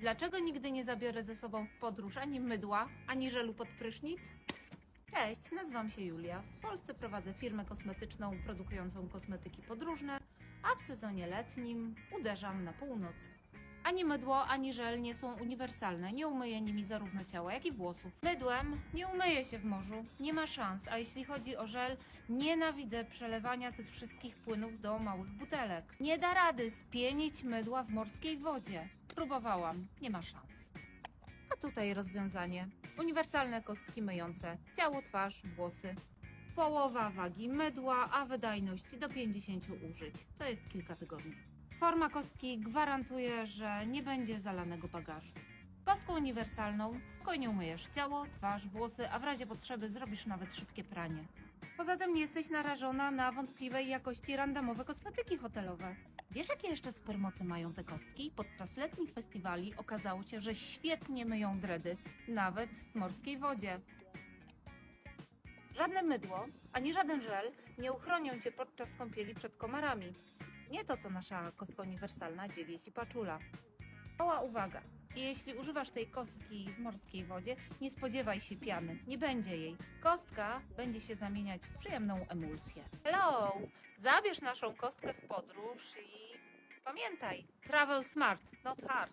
Dlaczego nigdy nie zabiorę ze sobą w podróż ani mydła, ani żelu pod prysznic? Cześć, nazywam się Julia. W Polsce prowadzę firmę kosmetyczną produkującą kosmetyki podróżne, a w sezonie letnim uderzam na północ. Ani mydło, ani żel nie są uniwersalne. Nie umyję nimi zarówno ciała, jak i włosów. Mydłem nie umyję się w morzu. Nie ma szans. A jeśli chodzi o żel, nienawidzę przelewania tych wszystkich płynów do małych butelek. Nie da rady spienić mydła w morskiej wodzie. Próbowałam. Nie ma szans. A tutaj rozwiązanie. Uniwersalne kostki myjące. Ciało, twarz, włosy. Połowa wagi mydła, a wydajność do 50 użyć. To jest kilka tygodni. Forma kostki gwarantuje, że nie będzie zalanego bagażu. Kostką uniwersalną spokojnie umyjesz ciało, twarz, włosy, a w razie potrzeby zrobisz nawet szybkie pranie. Poza tym nie jesteś narażona na wątpliwej jakości randomowe kosmetyki hotelowe. Wiesz, jakie jeszcze supermoce mają te kostki? Podczas letnich festiwali okazało się, że świetnie myją dredy, nawet w morskiej wodzie. Żadne mydło, ani żaden żel nie uchronią cię podczas kąpieli przed komarami. Nie to, co nasza kostka uniwersalna dzielić i paczula. Mała uwaga. Jeśli używasz tej kostki w morskiej wodzie, nie spodziewaj się piany. Nie będzie jej. Kostka będzie się zamieniać w przyjemną emulsję. Hello! Zabierz naszą kostkę w podróż i pamiętaj, travel smart, not hard.